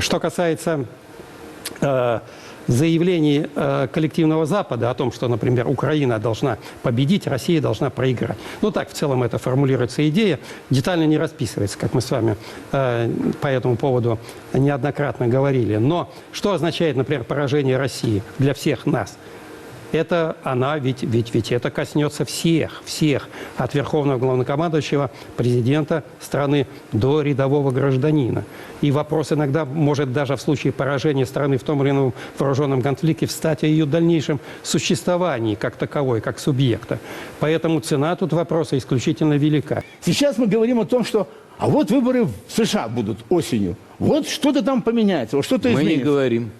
Что касается э, заявлений э, коллективного Запада о том, что, например, Украина должна победить, Россия должна проиграть. Ну так, в целом это формулируется идея, детально не расписывается, как мы с вами э, по этому поводу неоднократно говорили. Но что означает, например, поражение России для всех нас? Это она, ведь, ведь, ведь это коснется всех, всех, от верховного главнокомандующего, президента страны до рядового гражданина. И вопрос иногда может даже в случае поражения страны в том или ином вооруженном конфликте встать о ее дальнейшем существовании как таковой, как субъекта. Поэтому цена тут вопроса исключительно велика. Сейчас мы говорим о том, что а вот выборы в США будут осенью. Вот что-то там поменяется, вот что-то Мы не изменится. говорим.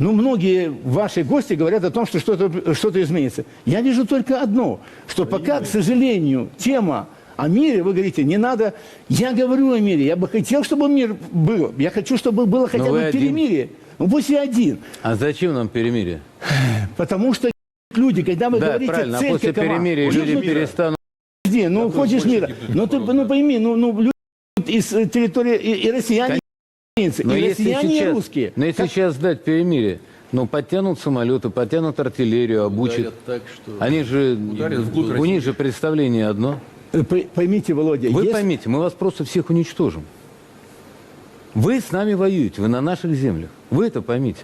Ну, многие ваши гости говорят о том, что что-то что изменится. Я вижу только одно, что пока, к сожалению, тема о мире, вы говорите, не надо... Я говорю о мире, я бы хотел, чтобы мир был. Я хочу, чтобы было хотя вы бы один. перемирие. Ну, пусть и один. А зачем нам перемирие? Потому что люди, когда вы да, говорите, правильно. А цель после какова? перемирия люди мы- перестанут. Подожди, ну хочешь мира. Ну ты ну, пойми, ну, ну люди из э, территории и, и россияне, и украинцы, Но и если россияне, и сейчас, русские. но если сейчас сдать перемирие, ну, подтянут самолеты, подтянут артиллерию, обучат. так, что... Они же, у них же представление одно. Э, Поймите, Володя, Вы если- поймите, мы вас просто всех уничтожим. Вы с нами воюете, вы на наших землях. Вы это поймите.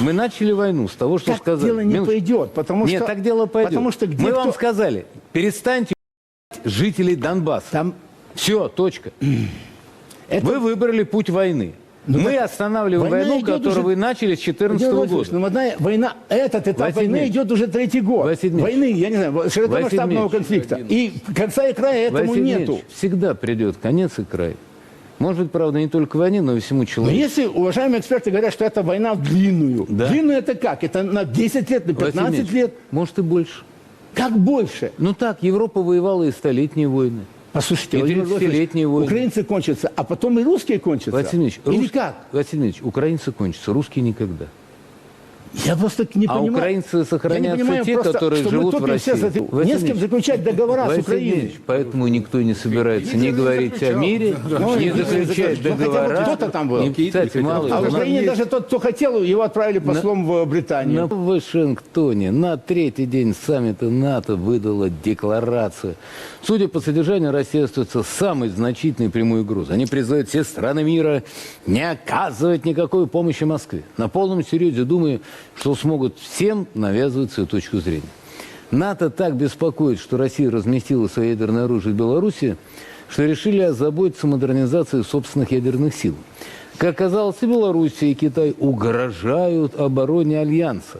Мы начали войну с того, что так сказали. дело не Минуточку. пойдет, потому Нет, что... так дело пойдет. Потому что где Мы кто- вам сказали, перестаньте жителей Донбасса. Там... Все, точка. Это... Вы выбрали путь войны. Ну Мы так останавливаем войну, которую уже- вы начали с 2014 Владимир Владимирович, года. ну, одна война, этот этап Василий войны идет уже третий год. Василий. Войны, я не знаю, широкомасштабного Василий конфликта. И конца и края этому Василий нету. Всегда придет конец и край. Может быть, правда, не только войне, но и всему Но человеку. если уважаемые эксперты говорят, что это война в длинную, Да. длинную это как? Это на 10 лет, на Василий 15 Дмитриевич, лет? Может и больше. Как больше? Ну так, Европа воевала и столетние войны. Послушайте, И Владимир 30-летние Владимирович, войны. украинцы кончатся, а потом и русские кончатся. Василий Ильич, Или рус- как? Василий Ильич, украинцы кончатся, русские никогда. Я просто не А понимаю. украинцы Я не понимаю те, просто, которые живут в России. за Не с кем заключать договора с Украиной. Поэтому никто не собирается не говорить о мире, Ну, не заключать ну, бы договора. кто-то там был. И, Кстати, мало А в Украине есть- даже тот, кто хотел, его отправили послом в Британию. На Вашингтоне на третий день саммита НАТО выдала декларацию. Судя по содержанию, Россия остается самой значительной прямой угрозой. Они призывают все страны мира не оказывать никакой помощи Москве. На полном серьезе думаю, что смогут всем навязывать свою точку зрения. НАТО так беспокоит, что Россия разместила свое ядерное оружие в Беларуси, что решили озаботиться модернизацией собственных ядерных сил. Как оказалось, и Белоруссия, и Китай угрожают обороне Альянса.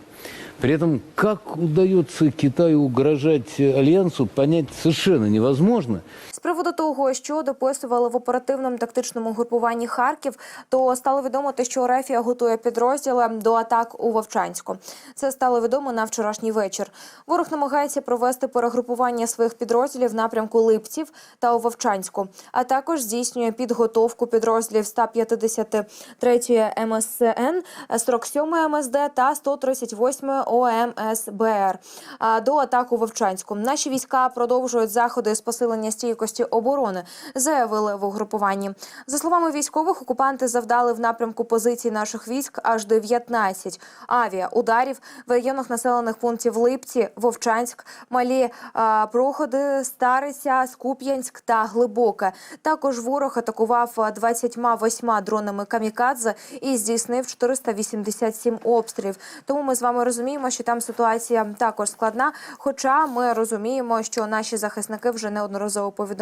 При этом, как удается Китаю угрожать э, Альянсу, понять совершенно невозможно. Приводу того, що дописували в оперативному тактичному групуванні Харків, то стало відомо те, що Рефія готує підрозділи до атак у Вовчанську. Це стало відомо на вчорашній вечір. Ворог намагається провести перегрупування своїх підрозділів в напрямку Липців та у Вовчанську, а також здійснює підготовку підрозділів 153-ї МСН, 47-ї МСД та 138-ї ОМСБР до атаку Вовчанську. Наші війська продовжують заходи з посилення стійкості оборони, заявили в угрупуванні. За словами військових, окупанти завдали в напрямку позицій наших військ аж 19 авіаударів в районах населених пунктів Липці, Вовчанськ, Малі а, Проходи, Стариця, Скуп'янськ та Глибоке. Також ворог атакував 28 дронами камікадзе і здійснив 487 обстрілів. Тому ми з вами розуміємо, що там ситуація також складна. Хоча ми розуміємо, що наші захисники вже неодноразово повідомляли,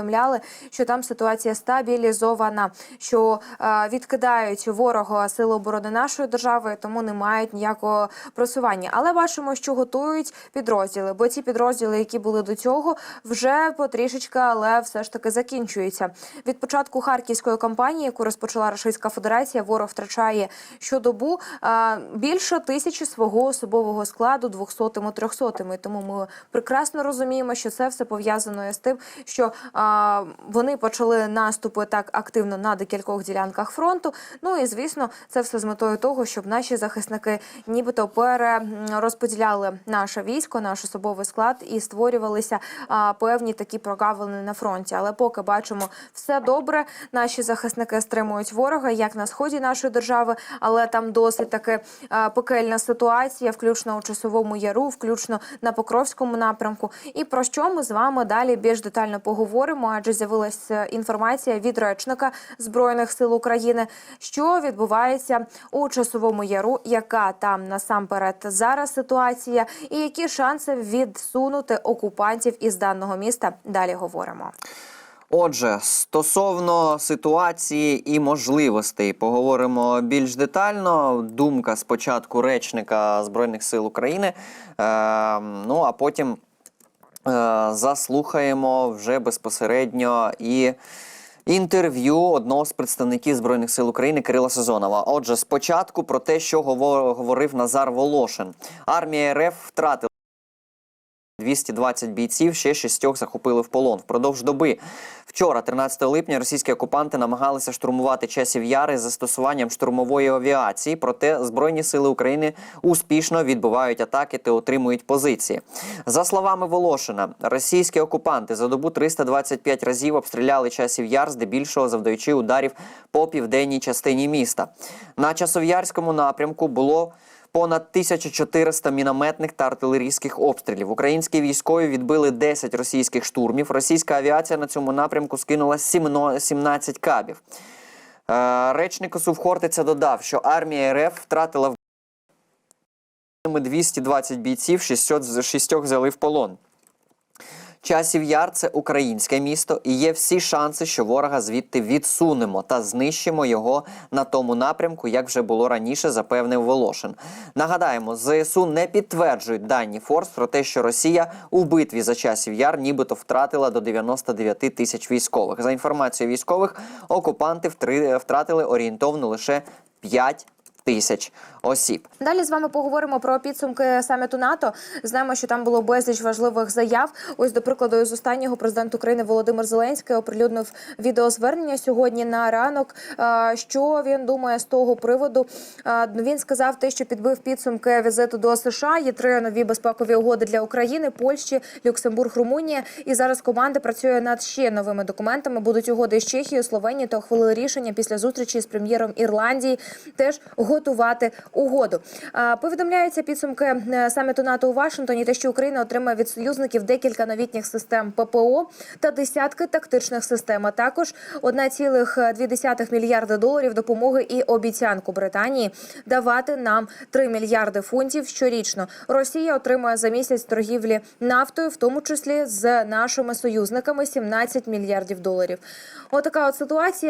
що там ситуація стабілізована, що е, відкидають ворога сили оборони нашої держави, тому не мають ніякого просування. Але бачимо, що готують підрозділи, бо ці підрозділи, які були до цього, вже потрішечки, але все ж таки закінчуються. Від початку харківської кампанії, яку розпочала Російська Федерація, ворог втрачає щодобу е, більше тисячі свого особового складу 200-ми, 300-ми. Тому ми прекрасно розуміємо, що це все пов'язано з тим, що е, вони почали наступи так активно на декількох ділянках фронту. Ну і звісно, це все з метою того, щоб наші захисники нібито перерозподіляли наше військо, наш особовий склад і створювалися певні такі прогавини на фронті. Але поки бачимо все добре, наші захисники стримують ворога як на сході нашої держави, але там досить таки пекельна ситуація, включно у часовому яру, включно на Покровському напрямку. І про що ми з вами далі більш детально поговоримо, адже з'явилася інформація від речника збройних сил України, що відбувається у часовому яру, яка там насамперед зараз ситуація, і які шанси відсунути окупантів із даного міста. Далі говоримо. Отже, стосовно ситуації і можливостей, поговоримо більш детально. Думка спочатку речника Збройних сил України. Е, ну а потім заслухаємо вже безпосередньо і. Інтерв'ю одного з представників збройних сил України Кирила Сезонова. Отже, спочатку про те, що говорив Назар Волошин. Армія РФ втратила 220 бійців, ще шістьох захопили в полон. Впродовж доби вчора, 13 липня, російські окупанти намагалися штурмувати часів яри з застосуванням штурмової авіації. Проте збройні сили України успішно відбивають атаки та утримують позиції. За словами Волошина, російські окупанти за добу 325 разів обстріляли часів яр, здебільшого завдаючи ударів по південній частині міста. На часов'ярському напрямку було понад 1400 мінометних та артилерійських обстрілів. Українські військові відбили 10 російських штурмів. Російська авіація на цьому напрямку скинула 17 кабів. Е, Речник Сувхортиця додав, що армія РФ втратила в 220 бійців, шістьох взяли в полон. Часів Яр це українське місто, і є всі шанси, що ворога звідти відсунемо та знищимо його на тому напрямку, як вже було раніше, запевнив Волошин. Нагадаємо, ЗСУ не підтверджують дані Форс про те, що Росія у битві за часів яр нібито втратила до 99 тисяч військових. За інформацією військових, окупанти втратили орієнтовно лише 5 тисяч осіб. Далі з вами поговоримо про підсумки саміту НАТО. Знаємо, що там було безліч важливих заяв. Ось, до прикладу, з останнього президент України Володимир Зеленський оприлюднив відеозвернення сьогодні на ранок. Що він думає з того приводу? Він сказав те, що підбив підсумки візиту до США. Є три нові безпекові угоди для України, Польщі, Люксембург, Румунія. І зараз команда працює над ще новими документами. Будуть угоди з Чехією, Словенією та ухвалили рішення після зустрічі з прем'єром Ірландії теж готувати угоду. Повідомляються підсумки е, саміту НАТО у Вашингтоні. Те, що Україна отримає від союзників декілька новітніх систем ППО та десятки тактичних систем. А також 1,2 мільярда доларів допомоги і обіцянку Британії давати нам 3 мільярди фунтів щорічно. Росія отримує за місяць торгівлі нафтою, в тому числі з нашими союзниками 17 мільярдів доларів. Отака от ситуація.